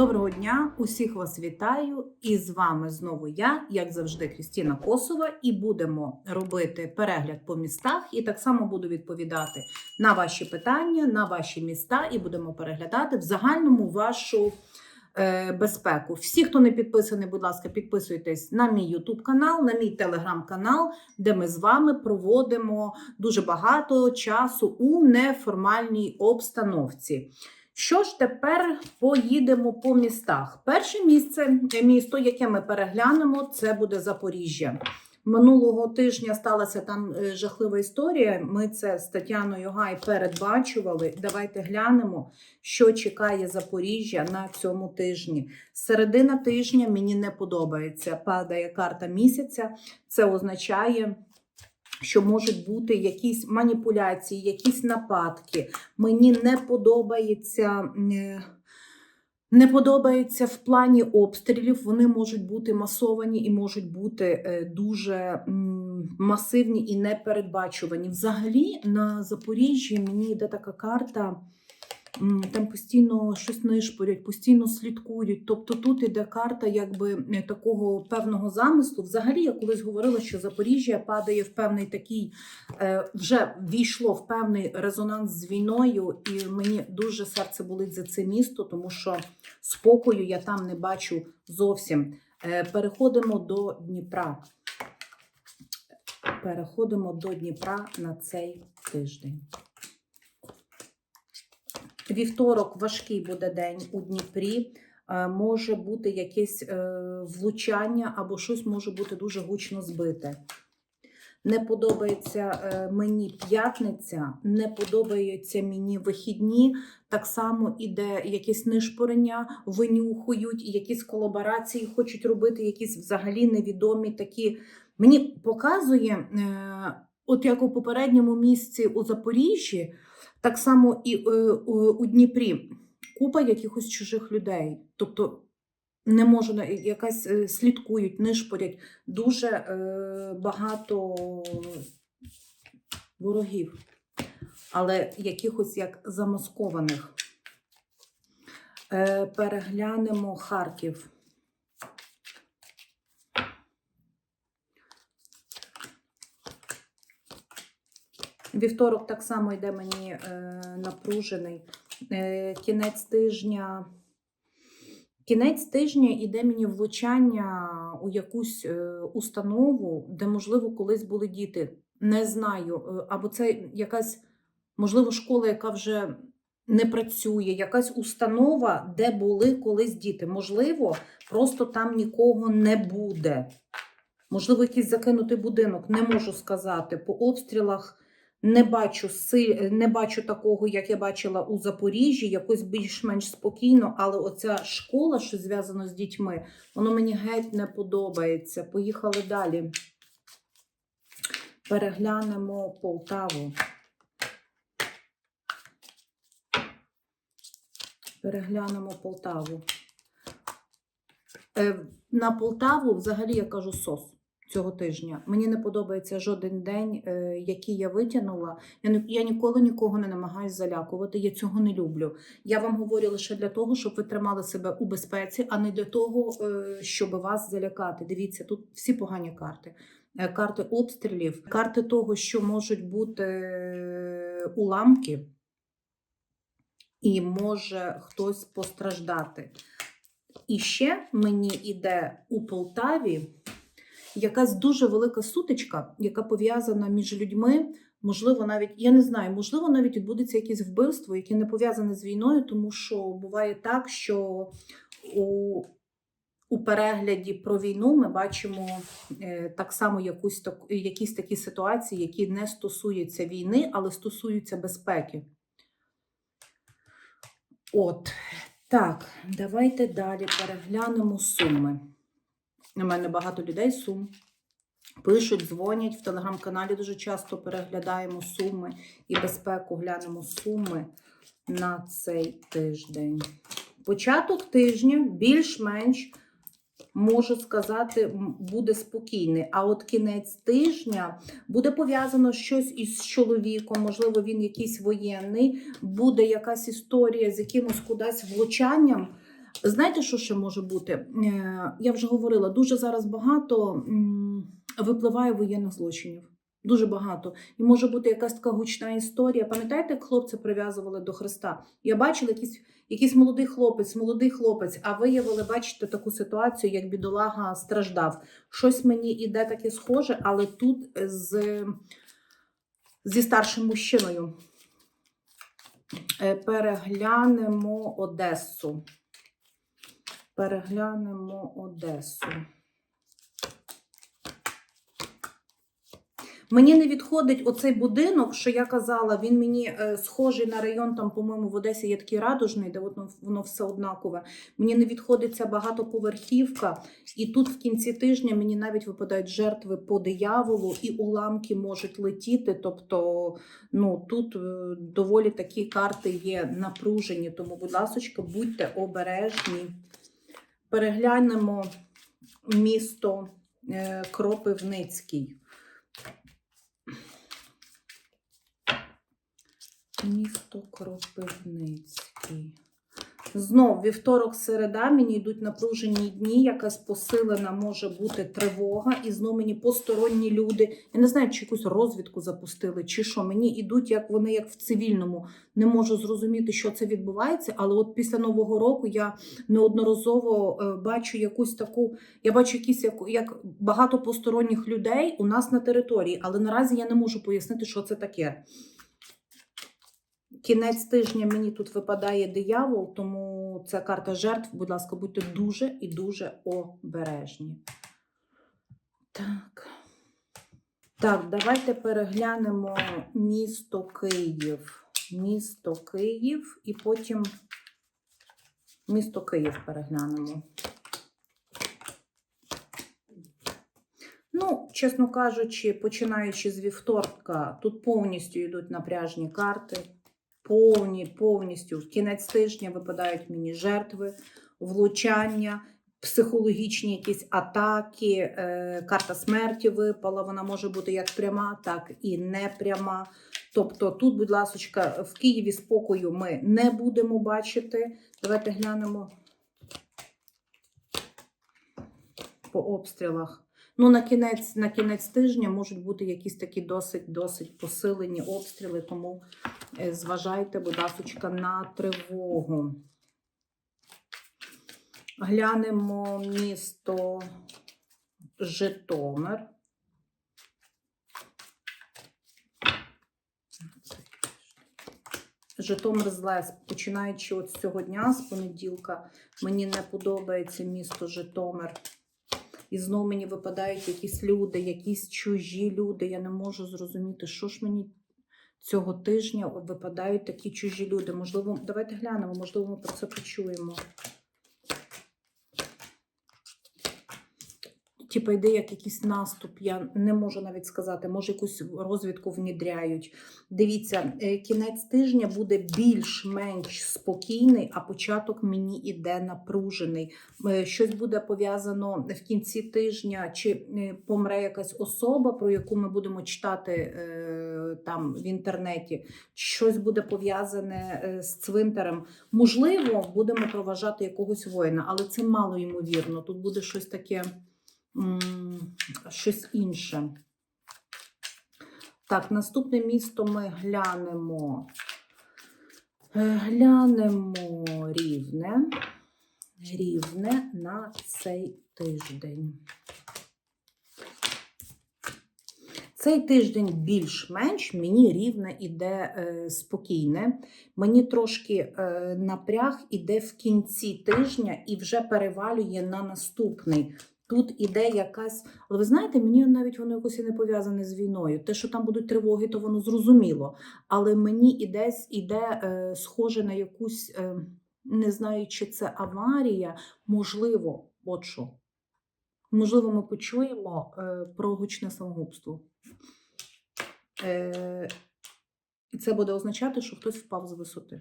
Доброго дня, усіх вас вітаю. І з вами знову я, як завжди, Крістіна Косова, і будемо робити перегляд по містах. І так само буду відповідати на ваші питання, на ваші міста, і будемо переглядати в загальному вашу е, безпеку. Всі, хто не підписаний, будь ласка, підписуйтесь на мій YouTube канал, на мій телеграм-канал, де ми з вами проводимо дуже багато часу у неформальній обстановці. Що ж тепер поїдемо по містах? Перше місце, е, місто, яке ми переглянемо, це буде Запоріжжя. Минулого тижня сталася там е, жахлива історія. Ми це з Тетяною Гай передбачували. Давайте глянемо, що чекає Запоріжжя на цьому тижні. Середина тижня мені не подобається. Падає карта місяця. Це означає. Що можуть бути якісь маніпуляції, якісь нападки. Мені не подобається. е, Не подобається в плані обстрілів. Вони можуть бути масовані і можуть бути е, дуже масивні і непередбачувані. Взагалі на Запоріжжі мені йде така карта. Там постійно щось нишпорять, постійно слідкують. Тобто тут іде карта якби е, такого певного замислу. Взагалі, я колись говорила, що Запоріжжя падає в певний такий, е, вже війшло в певний резонанс з війною, і мені дуже серце болить за це місто, тому що спокою я там не бачу зовсім. Е, Переходимо до Дніпра. Переходимо до Дніпра на цей тиждень. Вівторок важкий буде день у Дніпрі. Е, Може бути якесь е, влучання або щось може бути дуже гучно збите. Не подобається е, мені п'ятниця, не подобаються мені вихідні. Так само іде якесь нишпорення, винюхують, якісь колаборації хочуть робити, якісь взагалі невідомі такі. Мені показує, от як у попередньому місці у Запоріжжі, так само і е, у, Дніпрі купа якихось чужих людей. Тобто не можу на- якась е, слідкують, нишпорять дуже е, багато ворогів, але якихось як замаскованих. Переглянемо Харків. Вівторок так само йде мені е, напружений. Е, кінець тижня. Кінець тижня іде мені влучання у якусь е, установу, де, можливо, колись були діти. Не знаю. Е, Або це якась, можливо, школа, яка вже не працює, якась установа, де були колись діти. Можливо, просто там нікого не буде. Можливо, якийсь закинутий будинок, не можу сказати. По обстрілах не бачу не бачу такого, як я бачила у Запоріжжі, якось більш-менш спокійно, але оця школа, що зв'язана з дітьми, воно мені геть не подобається. Поїхали далі. Переглянемо Полтаву. Переглянемо Полтаву. Е, На Полтаву взагалі я кажу сос цього тижня. Мені не подобається жоден день, е, який я витягнула. Я, я ніколи нікого не намагаюся залякувати. Я цього не люблю. Я вам говорю лише для того, щоб ви тримали себе у безпеці, а не для того, е, щоб вас залякати. Дивіться, тут всі погані карти. Е, Карти обстрілів, карти того, що можуть бути уламки, і може хтось постраждати. І ще мені іде у Полтаві якась дуже велика сутичка, яка пов'язана між людьми. Можливо, навіть я не знаю, можливо, навіть відбудеться якесь вбивство, яке не пов'язане з війною, тому що буває так, що у, у перегляді про війну ми бачимо е, так само якусь так, якісь такі ситуації, які не стосуються війни, але стосуються безпеки. От так, давайте далі переглянемо суми. У мене багато людей сум. Пишуть, дзвонять в телеграм-каналі дуже часто переглядаємо суми і безпеку глянемо суми на цей тиждень. Початок тижня більш-менш можу сказати, буде спокійний. А от кінець тижня буде пов'язано щось із чоловіком, можливо, він якийсь воєнний, буде якась історія з якимось кудись влучанням. Знаєте, що ще може бути? Е, Я вже говорила, дуже зараз багато випливає воєнних злочинів. Дуже багато. І може бути якась така гучна історія. Пам'ятаєте, як хлопця прив'язували до Христа? Я бачила якийсь, якийсь молодий хлопець, молодий хлопець, а виявили, бачите, таку ситуацію, як бідолага страждав. Щось мені іде таке схоже, але тут з, зі старшим мужчиною. Е, Переглянемо Одесу. Переглянемо Одесу. Мені не відходить оцей будинок, що я казала, він мені е, схожий на район, там, по-моєму, в Одесі є такий радужний, де воно, воно все однакове. Мені не відходить ця багатоповерхівка. І тут в кінці тижня мені навіть випадають жертви по дияволу, і уламки можуть летіти. Тобто, ну тут е, доволі такі карти є напружені. Тому, будь ласка, будьте обережні. Переглянемо місто е, Кропивницький. Місто Кропивницький. Знов вівторок, середа, мені йдуть напружені дні, якась посилена може бути тривога, і знов мені посторонні люди. Я не знаю, чи якусь розвідку запустили, чи що. Мені йдуть, як вони, як в цивільному. Не можу зрозуміти, що це відбувається. Але от після Нового року я неодноразово е, бачу якусь таку, я бачу якісь як, як багато посторонніх людей у нас на території, але наразі я не можу пояснити, що це таке. Кінець тижня мені тут випадає диявол, тому це карта жертв. Будь ласка, будьте дуже і дуже обережні. Так. Так, давайте переглянемо місто Київ. Місто Київ і потім місто Київ переглянемо. Ну, чесно кажучи, починаючи з вівторка, тут повністю йдуть напряжні карти. Повні, повністю в кінець тижня випадають мені жертви, влучання, психологічні якісь атаки, е, карта смерті випала. Вона може бути як пряма, так і непряма. Тобто, тут, будь ласка, в Києві спокою ми не будемо бачити. Давайте глянемо по обстрілах. Ну, на кінець, на кінець тижня можуть бути якісь такі досить досить посилені обстріли, тому зважайте, будь ласка, на тривогу. Глянемо місто Житомир. Житомир зле, починаючи от з цього дня, з понеділка, мені не подобається місто Житомир. І знову мені випадають якісь люди, якісь чужі люди. Я не можу зрозуміти, що ж мені цього тижня випадають такі чужі люди. Можливо, давайте глянемо, можливо, ми про це почуємо. Типа йде як якийсь наступ, я не можу навіть сказати, може якусь розвідку внідряють. Дивіться, е, кінець тижня буде більш-менш спокійний, а початок мені іде напружений. Е, Щось буде пов'язано в кінці тижня, чи е, помре якась особа, про яку ми будемо читати там в інтернеті. Щось буде пов'язане з цвинтарем. Можливо, будемо проважати якогось воїна, але це мало ймовірно. Тут буде щось таке щось інше. Так, наступне місто ми глянемо. Е, Глянемо рівне. Рівне на цей тиждень. Цей тиждень більш-менш мені рівне іде е, спокійне. Мені трошки е, напряг іде в кінці тижня і вже перевалює на наступний. Тут іде якась, але ви знаєте, мені навіть воно якось і не пов'язане з війною. Те, що там будуть тривоги, то воно зрозуміло. Але мені іде, іде е, схоже на якусь, е, не знаю, чи це аварія, можливо, от що. Можливо, ми почуємо е, про гучне самогубство. Е, і це буде означати, що хтось впав з висоти.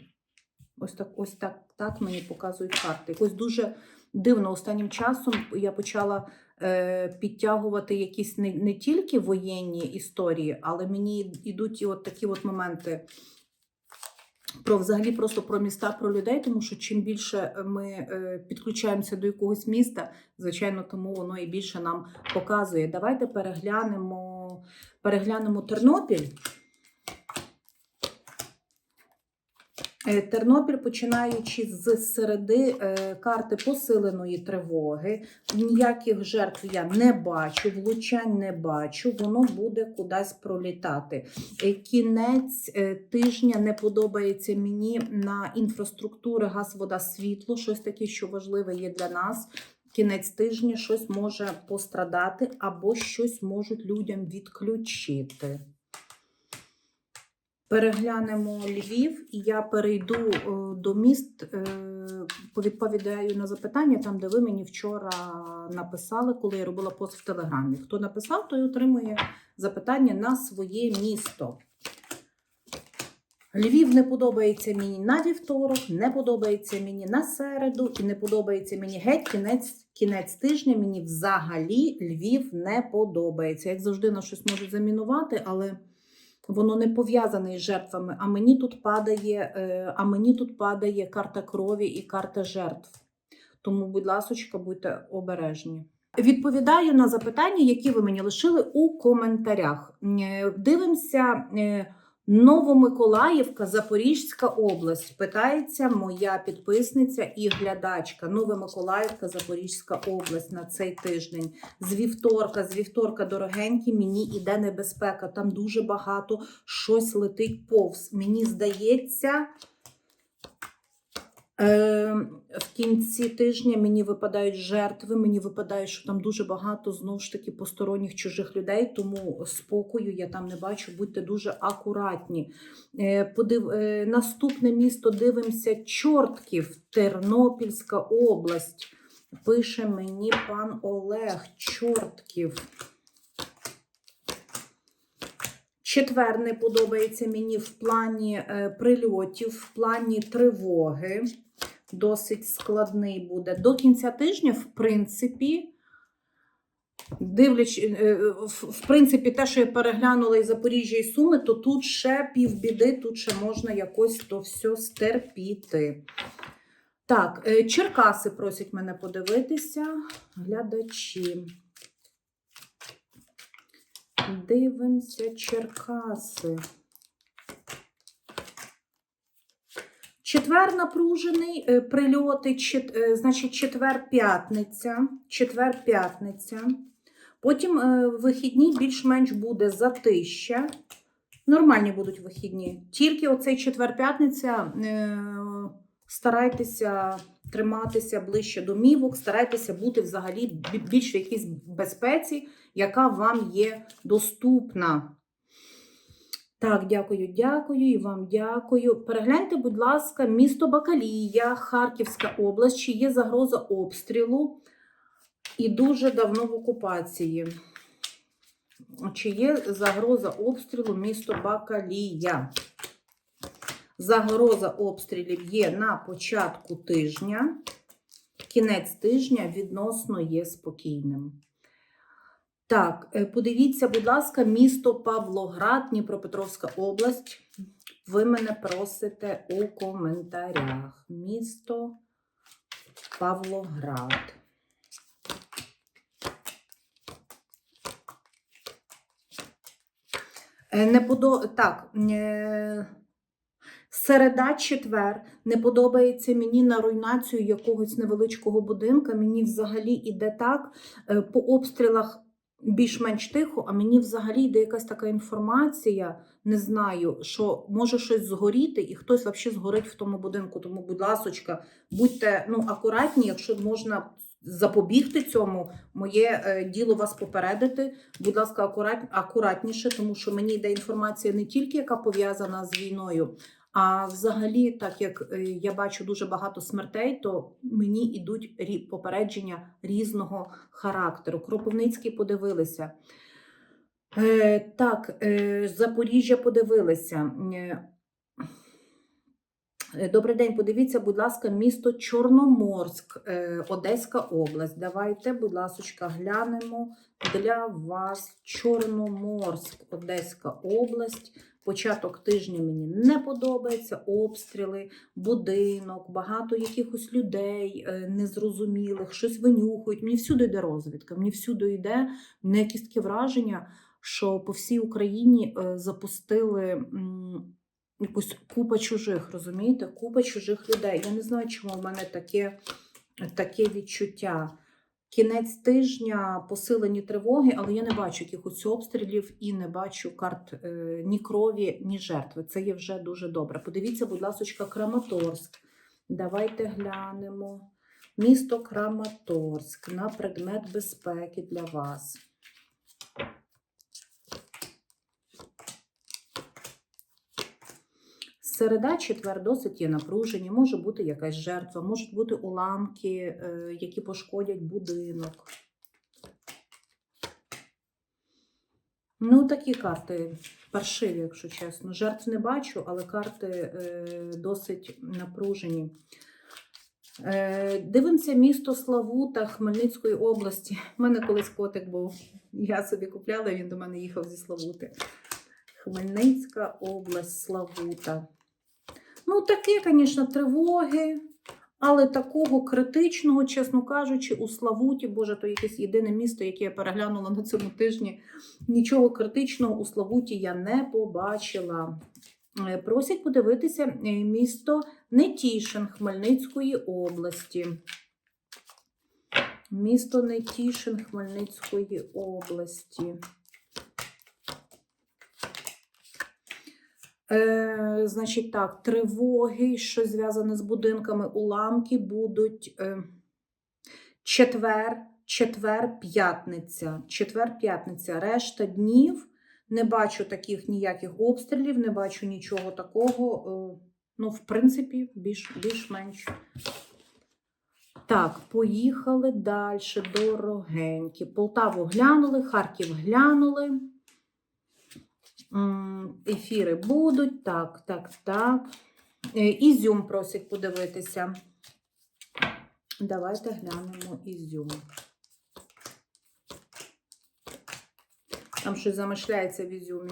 Ось так, ось так, так мені показують карти. Якось дуже дивно останнім часом я почала е, підтягувати якісь не, не тільки воєнні історії, але мені йдуть і от такі от моменти. про взагалі просто про міста, про людей, тому що чим більше ми е, підключаємося до якогось міста, звичайно, тому воно і більше нам показує. Давайте переглянемо, переглянемо Тернопіль. Тернопіль, починаючи з середи е, карти посиленої тривоги, ніяких жертв я не бачу, влучань не бачу, воно буде кудись пролітати. Е, Кінець е, тижня не подобається мені на інфраструктури газ, вода, світло, щось таке, що важливе є для нас. Кінець тижня щось може пострадати або щось можуть людям відключити. Переглянемо Львів, і я перейду е, до міст, е, повідповідаю на запитання, там, де ви мені вчора написали, коли я робила пост в Телеграмі. Хто написав, той отримує запитання на своє місто. Львів не подобається мені на вівторок, не подобається мені на середу і не подобається мені геть кінець, кінець тижня. Мені взагалі Львів не подобається. Як завжди, на щось можуть замінувати, але воно не пов'язане із жертвами. А мені тут падає, е, а мені тут падає карта крові і карта жертв. Тому, будь ласочка, будьте обережні. Відповідаю на запитання, які ви мені лишили у коментарях. Е, Дивимося. Новомиколаївка, Запорізька область. Питається моя підписниця і глядачка. Новомиколаївка, Запорізька область на цей тиждень. З вівторка, з вівторка, дорогенькі, мені іде небезпека. Там дуже багато щось летить повз. Мені здається. Е, в кінці тижня мені випадають жертви, мені випадає, що там дуже багато знову ж таки посторонніх чужих людей, тому спокою я там не бачу. Будьте дуже акуратні. Е, подив... е, Наступне місто дивимося Чортків, Тернопільська область. Пише мені пан Олег Чортків. Четвер не подобається мені в плані е, прильотів, в плані тривоги. Досить складний буде. До кінця тижня, в принципі, дивлячись, е, в, в принципі, те, що я переглянула із Запоріжжя і Суми, то тут ще півбіди, тут ще можна якось то все стерпіти. Так, е, Черкаси просять мене подивитися. Глядачі. Дивимося Черкаси. Четвер напружений, е, прильоти, чет- е, значить, четвер-п'ятниця. Четвер-п'ятниця. Потім е, вихідні більш-менш буде затища. Нормальні будуть вихідні. Тільки оцей четвер-п'ятниця старайтеся триматися ближче домівок, старайтеся бути взагалі більш в якійсь безпеці, яка вам є доступна. Так, дякую, дякую і вам дякую. Перегляньте, будь ласка, місто Бакалія, Харківська область, чи є загроза обстрілу і дуже давно в окупації. Чи є загроза обстрілу місто Бакалія? Загроза обстрілів є на початку тижня. Кінець тижня відносно є спокійним. Так, е, подивіться, будь ласка, місто Павлоград, Дніпропетровська область. Ви мене просите у коментарях. Місто Павлоград. Е, Не подо... Так, е... середа, четвер не подобається мені на руйнацію якогось невеличкого будинка. Мені взагалі іде так. По обстрілах більш-менш тихо, а мені взагалі йде якась така інформація, не знаю, що може щось згоріти, і хтось взагалі згорить в тому будинку. Тому, будь ласочка, будьте ну, акуратні, якщо можна запобігти цьому, моє е, діло вас попередити. Будь ласка, акурат, акуратніше, тому що мені йде інформація не тільки яка пов'язана з війною. А взагалі, так як е, я бачу дуже багато смертей, то мені йдуть попередження різного характеру. Кропивницький подивилися. Е, так, е, Запоріжжя подивилися. Е, Е, Добрий день, подивіться, будь ласка, місто Чорноморськ, Одеська область. Давайте, будь ласка, глянемо для вас Чорноморськ, Одеська область. Початок тижня мені не подобається, обстріли, будинок, багато якихось людей е, незрозумілих, щось винюхують. Мені всюди йде розвідка, мені всюди йде мене якісь враження, що по всій Україні е, запустили якусь купа чужих, розумієте? Купа чужих людей. Я не знаю, чому в мене таке, таке відчуття. Кінець тижня посилені тривоги, але я не бачу якихось обстрілів і не бачу карт е, ні крові, ні жертви. Це є вже дуже добре. Подивіться, будь ласка, Краматорськ. Давайте глянемо. Місто Краматорськ на предмет безпеки для вас. Середа, четвер досить є напружені, може бути якась жертва, можуть бути уламки, е, які пошкодять будинок. Ну, такі карти паршиві, якщо чесно. Жертв не бачу, але карти е, досить напружені. Е, дивимося місто Славута Хмельницької області. У мене колись котик був. Я собі купляла, він до мене їхав зі Славути. Хмельницька область, Славута. Ну, такі, звісно, тривоги, але такого критичного, чесно кажучи, у Славуті, боже, то якесь єдине місто, яке я переглянула на цьому тижні. Нічого критичного у Славуті я не побачила. Е, Просять подивитися е, місто Нетішин Хмельницької області. Місто Нетішин Хмельницької області. Е, значить так, тривоги, що зв'язане з будинками, уламки будуть е, четвер, четвер, п'ятниця. Четвер, п'ятниця. Решта днів не бачу таких ніяких обстрілів, не бачу нічого такого. Е, ну, в принципі, більш, більш-менш. Так, поїхали далі. Дорогенькі. Полтаву глянули, Харків глянули. Ефіри будуть. Так, так, так. Е, Ізюм просять подивитися. Давайте глянемо Ізюм. Там щось замишляється в Ізюмі.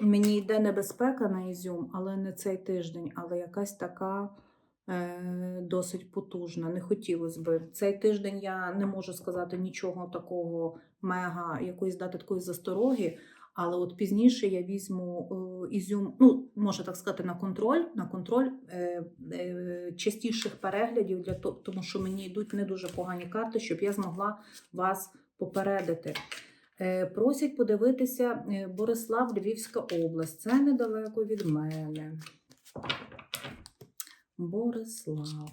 Мені йде небезпека на Ізюм, але не цей тиждень, але якась така досить потужна. Не хотілося би. Цей тиждень я не можу сказати нічого такого мега, якоїсь дати такої застороги. Але от пізніше я візьму е, ізюм, ну можна так сказати, на контроль, на контроль е, е, частіших переглядів для того, тому що мені йдуть не дуже погані карти, щоб я змогла вас попередити. Е, просять подивитися е, Борислав, Львівська область. Це недалеко від мене. Борислав.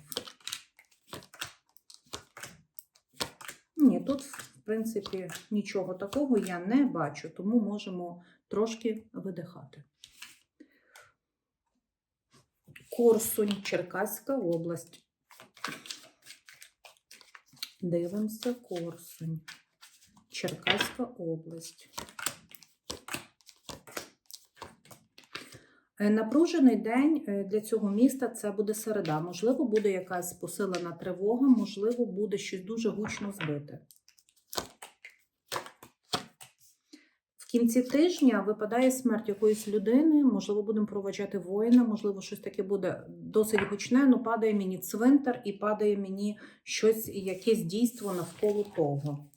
Ні, тут, в принципі, нічого такого я не бачу, тому можемо трошки видихати. Корсунь, Черкаська область. Дивимося Корсунь. Черкаська область. Напружений день е, для цього міста це буде середа. Можливо, буде якась посилена тривога, можливо, буде щось дуже гучно збите. В кінці тижня випадає смерть якоїсь людини, можливо, будемо проводжати воїна, можливо, щось таке буде досить гучне, але падає мені цвинтар і падає мені щось, якесь дійство навколо того.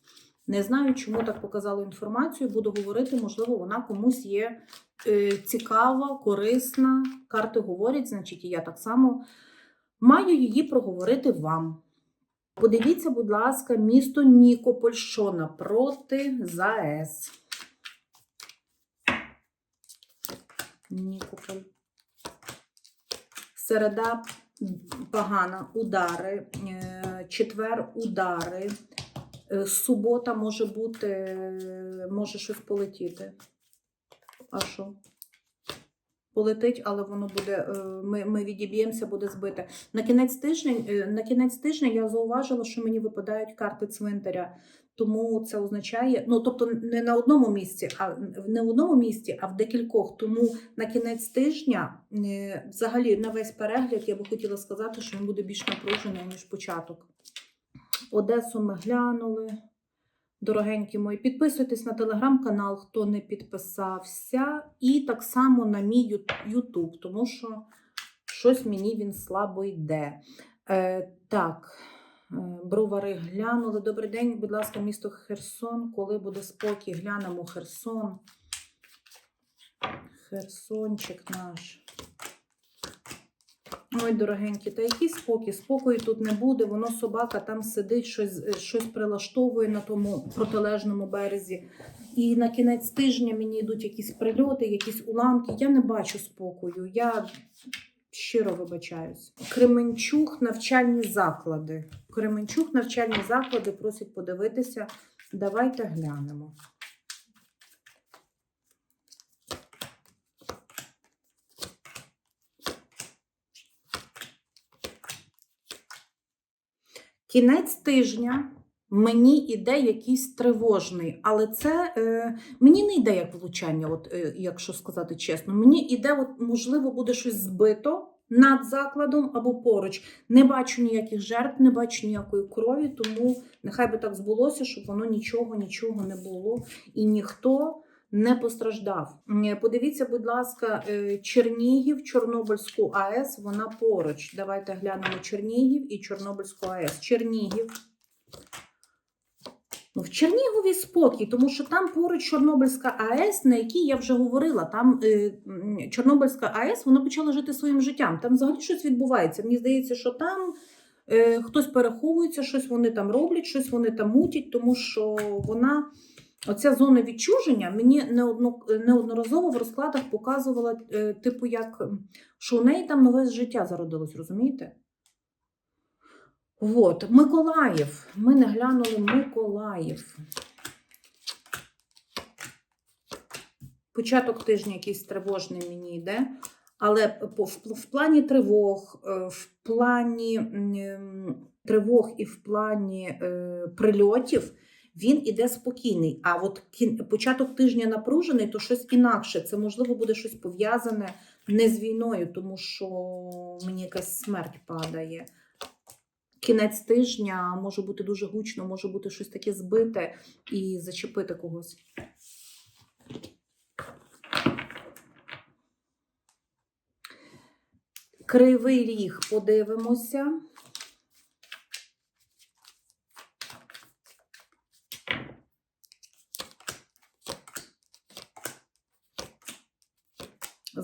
Не знаю, чому так показало інформацію, буду говорити, можливо, вона комусь є е, цікава, корисна. Карти говорять, значить, і я так само маю її проговорити вам. Подивіться, будь ласка, місто Нікополь, що напроти ЗАЕС. Нікополь. Середа погана, удари, е, четвер удари. Е, Субота може бути, е, може щось полетіти. А що? Полетить, але воно буде, е, ми, ми відіб'ємося, буде збите. На кінець тижня, на кінець тижня я зауважила, що мені випадають карти цвинтаря. Тому це означає, ну тобто не на одному місці, а не в одному місці, а в декількох. Тому на кінець тижня, взагалі, на весь перегляд, я би хотіла сказати, що він буде більш напружений, ніж початок. Одесу ми глянули. Дорогенькі мої, підписуйтесь на телеграм-канал, хто не підписався, і так само на мій Ютуб, тому що щось мені він слабо йде. Е, так, е, бровари глянули. Добрий день, будь ласка, місто Херсон. Коли буде спокій, глянемо Херсон. Херсончик наш. Ой, дорогенькі, та який спокій? Спокою тут не буде. Воно собака там сидить, щось, е, щось прилаштовує на тому протилежному березі. І на кінець тижня мені йдуть якісь прильоти, якісь уламки. Я не бачу спокою. Я щиро вибачаюсь. Кременчук навчальні заклади. Кременчук навчальні заклади просять подивитися. Давайте глянемо. Кінець тижня мені іде якийсь тривожний, але це е, мені не йде як влучання, от, е, якщо сказати чесно. Мені іде, от, можливо, буде щось збито над закладом або поруч. Не бачу ніяких жертв, не бачу ніякої крові, тому нехай би так збулося, щоб воно нічого, нічого не було і ніхто. Не постраждав. Е, Подивіться, будь ласка, е, Чернігів, Чорнобильську АЕС, вона поруч. Давайте глянемо Чернігів і Чорнобильську АЕС. Чернігів. Ну, в Чернігові спокій, тому що там поруч Чорнобильська АЕС, на якій я вже говорила, там е, Чорнобильська АЕС вона почала жити своїм життям. Там взагалі щось відбувається. Мені здається, що там е, хтось переховується, щось вони там роблять, щось вони там мутять, тому що вона. Оця зона відчуження мені неодноразово в розкладах показувала, е, типу, як що у неї там нове життя зародилось, розумієте? От, Миколаїв. Ми не глянули Миколаїв. Початок тижня якийсь тривожний мені йде. Але в, в плані тривог, е, в плані тривог і в плані е, прильотів він іде спокійний. А от початок тижня напружений, то щось інакше. Це можливо буде щось пов'язане не з війною, тому що мені якась смерть падає. Кінець тижня може бути дуже гучно, може бути щось таке збите і зачепити когось. Кривий ріг подивимося.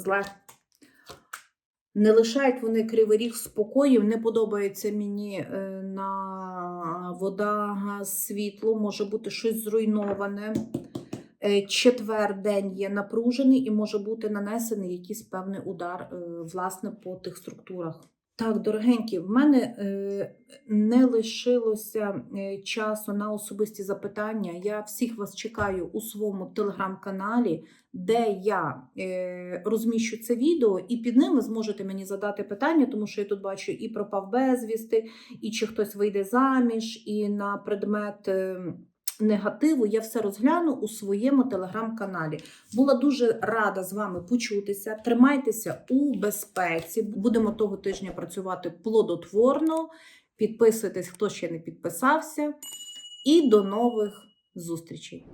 Зле. Не лишають вони кривий ріг спокою. Не подобається мені е, на вода, газ, світло, може бути щось зруйноване. Е, Четвер день є напружений і може бути нанесений якийсь певний удар е, власне по тих структурах. Так, дорогенькі, в мене е, не лишилося е, часу на особисті запитання. Я всіх вас чекаю у своєму телеграм-каналі, де я е, розміщу це відео, і під ним ви зможете мені задати питання, тому що я тут бачу і пропав безвісти, і чи хтось вийде заміж, і на предмет. Негативу я все розгляну у своєму телеграм-каналі. Була дуже рада з вами почутися. Тримайтеся у безпеці. Будемо того тижня працювати плодотворно. Підписуйтесь, хто ще не підписався. І до нових зустрічей!